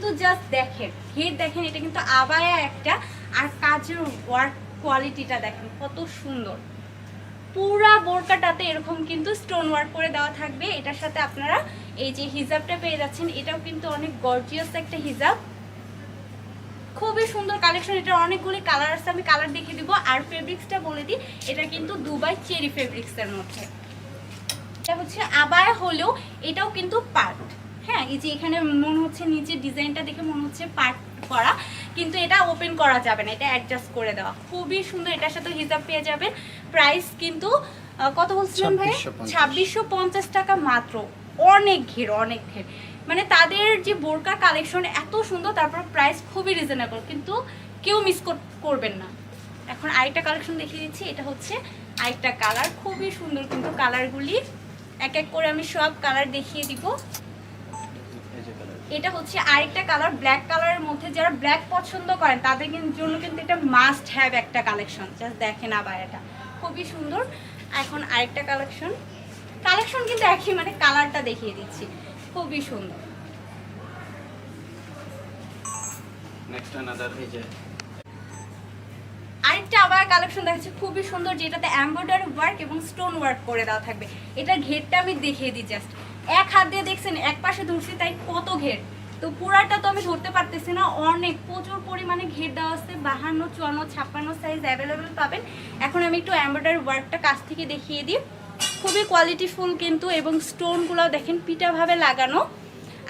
কিন্তু জাস্ট দেখেন ঘের দেখেন, এটা কিন্তু আবায়া একটা, আর কাজের ওয়ার্ক কোয়ালিটিটা দেখেন, কত সুন্দর। পুরা বোরকাটাতে এরকম কিন্তু স্টোন ওয়ার্ক করে দেওয়া থাকবে। এটার সাথে আপনারা এই যে হিজাবটা পেয়ে যাচ্ছেন, এটাও কিন্তু অনেক গর্জিয়াস একটা হিজাব। খুবই সুন্দর কালেকশন এটা অনেকগুলি কালার আছে, আমি কালার দেখিয়ে দিব। আর ফেব্রিক্সটা বলে দিই, এটা কিন্তু দুবাই চেরি ফেব্রিক্সের মধ্যে। এটা হচ্ছে আবার হলেও এটাও কিন্তু পার্ট হ্যাঁ এই যে এখানে মনে হচ্ছে নিচে ডিজাইনটা দেখে মনে হচ্ছে পার্ট করা কিন্তু এটা ওপেন করা যাবে না এটা অ্যাডজাস্ট করে দেওয়া। খুবই সুন্দর এটার সাথে হিসাব পেয়ে যাবেন। প্রাইস কিন্তু কত বলছিলেন ভাই? ছাব্বিশশো পঞ্চাশ। টাকা মাত্র। অনেক ঘের অনেক ঘের। মানে তাদের যে বোরকা কালেকশন এত সুন্দর তারপর প্রাইস খুবই রিজনেবল কিন্তু কেউ মিস করবেন না। এখন আরেকটা কালেকশন দেখিয়ে দিচ্ছি এটা হচ্ছে আরেকটা কালার খুবই সুন্দর কিন্তু কালারগুলি এক এক করে আমি সব কালার দেখিয়ে দিব। এটা হচ্ছে আরেকটা কালার ব্ল্যাক কালারের মধ্যে যারা ব্ল্যাক পছন্দ করেন তাদের জন্য কিন্তু এটা মাস্ট হ্যাভ একটা কালেকশন জাস্ট দেখেন আবার এটা। খুবই সুন্দর। এখন আরেকটা কালেকশন কালেকশন কিন্তু একই মানে কালারটা দেখিয়ে দিচ্ছি। খুবই সুন্দর। নেক্সট আনাদার এই যে। আরেকটা আবার কালেকশন দেখাচ্ছি। খুবই সুন্দর যেটাতে এমব্রয়ডারি ওয়ার্ক এবং স্টোন ওয়ার্ক করে দেওয়া থাকবে। এটা ঘেরটা আমি দেখিয়ে দিই জাস্ট এক হাত দিয়ে দেখছেন, এক পাশে ধরছি, তাই কত ঘের। তো পুরাটা তো আমি ধরতে পারতেছি না, অনেক, প্রচুর পরিমাণে ঘের দেওয়া আছে, বাহান্ন, চুয়ান্ন, ছাপ্পান্ন সাইজ অ্যাভেলেবেল পাবেন। এখন আমি একটু এমব্রয়ডারি ওয়ার্কটা কাছ থেকে দেখিয়ে দিই। খুবই কোয়ালিটিফুল কিন্তু, এবং স্টোনগুলো দেখেন পিটাভাবে লাগানো।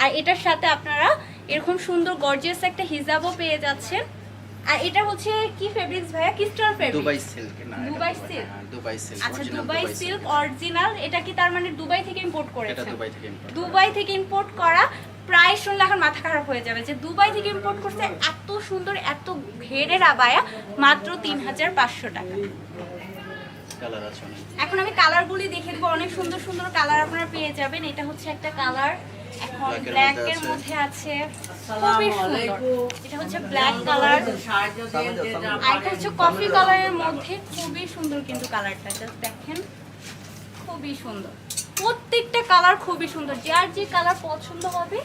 আর এটার সাথে আপনারা এরকম সুন্দর গর্জিয়াস একটা হিজাবও পেয়ে যাচ্ছেন। আর এটা হচ্ছে কি ফেব্রিক্স ভাইয়া? ক্রিস্টাল ফেব্রিক দুবাই সিল্ক না দুবাই? হ্যাঁ, দুবাই সিল্ক আচ্ছা দুবাই সিল্ক অরিজিনাল এটা কি তার মানে দুবাই থেকে ইম্পোর্ট করেছে? এটা দুবাই থেকে করা। দুবাই থেকে ইম্পোর্ট করা প্রাইস শুনলে এখন মাথা খারাপ হয়ে যাবে যে দুবাই থেকে ইম্পোর্ট করছে এত সুন্দর এত ঘেরের আবায়া মাত্র তিন হাজার পাঁচশো টাকা। কালার আছে এখন আমি কালারগুলি দেখে দেবো অনেক সুন্দর সুন্দর কালার আপনারা পেয়ে যাবেন। এটা হচ্ছে একটা কালার এখন Black এর ব্ল্যাক মধ্যে এর আছে। মধ্যে আছে খুবই সুন্দর। এটা হচ্ছে ব্ল্যাক কালার আর এটা হচ্ছে কফি কালারের মধ্যে খুবই সুন্দর কিন্তু কালারটা জাস্ট দেখেন। খুবই সুন্দর। প্রত্যেকটা কালার খুবই সুন্দর। যার যে কালার পছন্দ হবে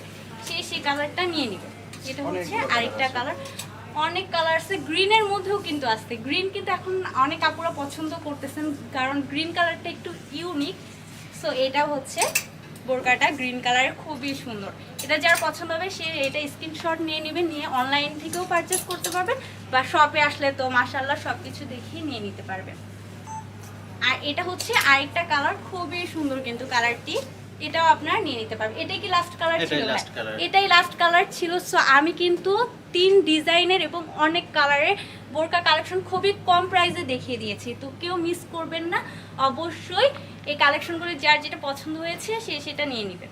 সে সেই কালারটা নিয়ে নেবে। এটা হচ্ছে আরেকটা কালার অনেক কালার আছে গ্রিনের মধ্যেও কিন্তু আছে। গ্রিন কিন্তু এখন অনেক আপুরা পছন্দ করতেছেন কারণ গ্রিন কালারটা একটু ইউনিক সো এটা হচ্ছে বোরকাটা গ্রিন কালারের খুবই সুন্দর। এটা যার পছন্দ হবে সে এটা স্ক্রিনশট নিয়ে নেবেন নিয়ে অনলাইন থেকেও পারচেস করতে পারবেন বা শপে আসলে তো মাসাল্লাহ সব কিছু দেখিয়ে নিয়ে নিতে পারবেন আর এটা হচ্ছে আরেকটা কালার খুবই সুন্দর কিন্তু কালারটি এটাও আপনারা নিয়ে নিতে পারবেন এটাই কি লাস্ট কালার ছিল? colour। এটাই লাস্ট কালার ছিল। সো আমি কিন্তু তিন ডিজাইনের এবং অনেক কালারের বোরকা কালেকশন খুবই কম প্রাইসে দেখিয়ে দিয়েছি। তো কেউ মিস করবেন না। অবশ্যই এই কালেকশনগুলো যার যেটা পছন্দ হয়েছে সে সেটা নিয়ে নেবেন